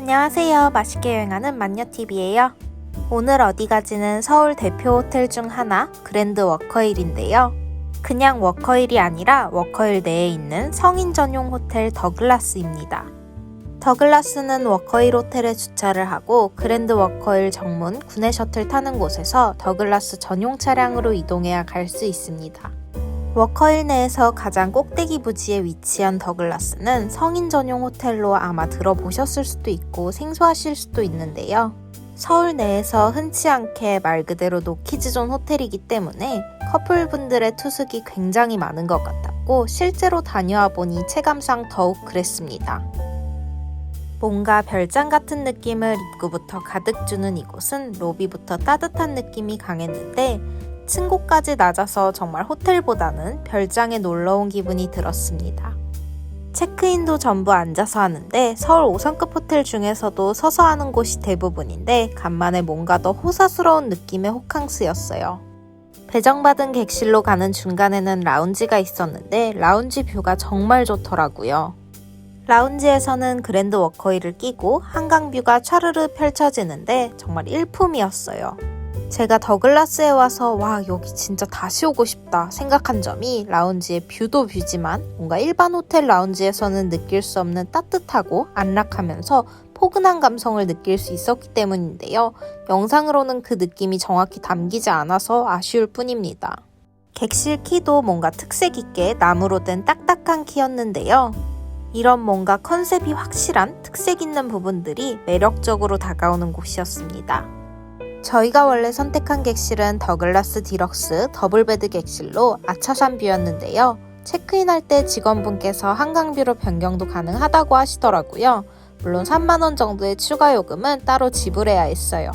안녕하세요. 맛있게 여행하는 만녀TV예요. 오늘 어디 가지는 서울 대표 호텔 중 하나 그랜드 워커힐인데요. 그냥 워커힐이 아니라 워커힐 내에 있는 성인 전용 호텔 더글라스입니다. 더글라스는 워커힐 호텔에 주차를 하고 그랜드 워커힐 정문 구내 셔틀 타는 곳에서 더글라스 전용 차량으로 이동해야 갈 수 있습니다. 워커힐 내에서 가장 꼭대기 부지에 위치한 더글라스는 성인 전용 호텔로 아마 들어보셨을 수도 있고 생소하실 수도 있는데요. 서울 내에서 흔치 않게 말 그대로 노키즈존 호텔이기 때문에 커플분들의 투숙이 굉장히 많은 것 같았고 실제로 다녀와 보니 체감상 더욱 그랬습니다. 뭔가 별장 같은 느낌을 입구부터 가득 주는 이곳은 로비부터 따뜻한 느낌이 강했는데 층고까지 낮아서 정말 호텔보다는 별장에 놀러 온 기분이 들었습니다. 체크인도 전부 앉아서 하는데 서울 5성급 호텔 중에서도 서서 하는 곳이 대부분인데 간만에 뭔가 더 호사스러운 느낌의 호캉스였어요. 배정받은 객실로 가는 중간에는 라운지가 있었는데 라운지 뷰가 정말 좋더라고요. 라운지에서는 그랜드 워커힐을 끼고 한강 뷰가 차르르 펼쳐지는데 정말 일품이었어요. 제가 더글라스에 와서 와 여기 진짜 다시 오고 싶다 생각한 점이 라운지의 뷰도 뷰지만 뭔가 일반 호텔 라운지에서는 느낄 수 없는 따뜻하고 안락하면서 포근한 감성을 느낄 수 있었기 때문인데요. 영상으로는 그 느낌이 정확히 담기지 않아서 아쉬울 뿐입니다. 객실 키도 뭔가 특색 있게 나무로 된 딱딱한 키였는데요. 이런 뭔가 컨셉이 확실한 특색 있는 부분들이 매력적으로 다가오는 곳이었습니다. 저희가 원래 선택한 객실은 더글라스 디럭스 더블베드 객실로 아차산 뷰였는데요. 체크인할 때 직원분께서 한강뷰로 변경도 가능하다고 하시더라고요. 물론 3만원 정도의 추가 요금은 따로 지불해야 했어요.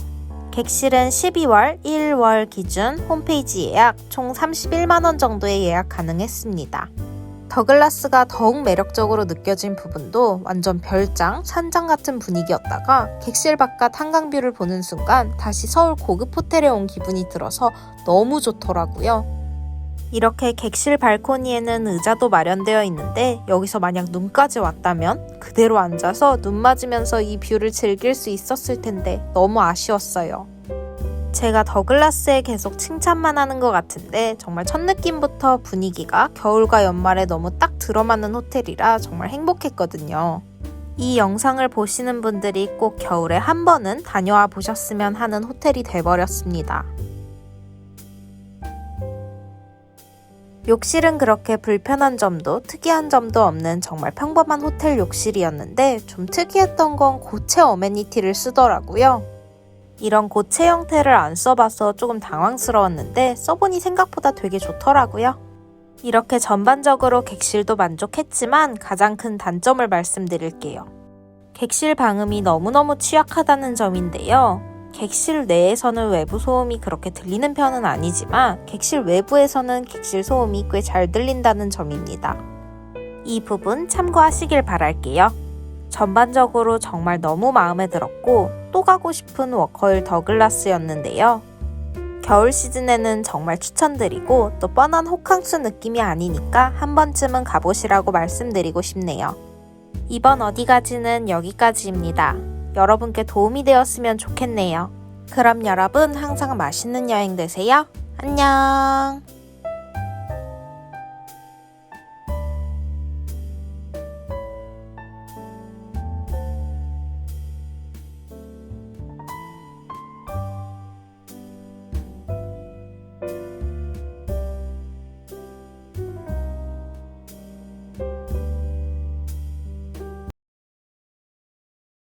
객실은 12월 1월 기준 홈페이지 예약 총 31만원 정도의 예약 가능했습니다. 더글라스가 더욱 매력적으로 느껴진 부분도 완전 별장, 산장 같은 분위기였다가 객실 바깥 한강뷰를 보는 순간 다시 서울 고급 호텔에 온 기분이 들어서 너무 좋더라고요. 이렇게 객실 발코니에는 의자도 마련되어 있는데 여기서 만약 눈까지 왔다면 그대로 앉아서 눈 맞으면서 이 뷰를 즐길 수 있었을 텐데 너무 아쉬웠어요. 제가 더글라스에 계속 칭찬만 하는 것 같은데 정말 첫 느낌부터 분위기가 겨울과 연말에 너무 딱 들어맞는 호텔이라 정말 행복했거든요. 이 영상을 보시는 분들이 꼭 겨울에 한 번은 다녀와 보셨으면 하는 호텔이 돼버렸습니다. 욕실은 그렇게 불편한 점도 특이한 점도 없는 정말 평범한 호텔 욕실이었는데 좀 특이했던 건 고체 어메니티를 쓰더라고요. 이런 고체 형태를 안 써봐서 조금 당황스러웠는데 써보니 생각보다 되게 좋더라고요. 이렇게 전반적으로 객실도 만족했지만 가장 큰 단점을 말씀드릴게요. 객실 방음이 너무너무 취약하다는 점인데요. 객실 내에서는 외부 소음이 그렇게 들리는 편은 아니지만 객실 외부에서는 객실 소음이 꽤 잘 들린다는 점입니다. 이 부분 참고하시길 바랄게요. 전반적으로 정말 너무 마음에 들었고 또 가고 싶은 워커힐 더글라스였는데요. 겨울 시즌에는 정말 추천드리고 또 뻔한 호캉스 느낌이 아니니까 한 번쯤은 가보시라고 말씀드리고 싶네요. 이번 어디 가지는 여기까지입니다. 여러분께 도움이 되었으면 좋겠네요. 그럼 여러분 항상 맛있는 여행 되세요. 안녕!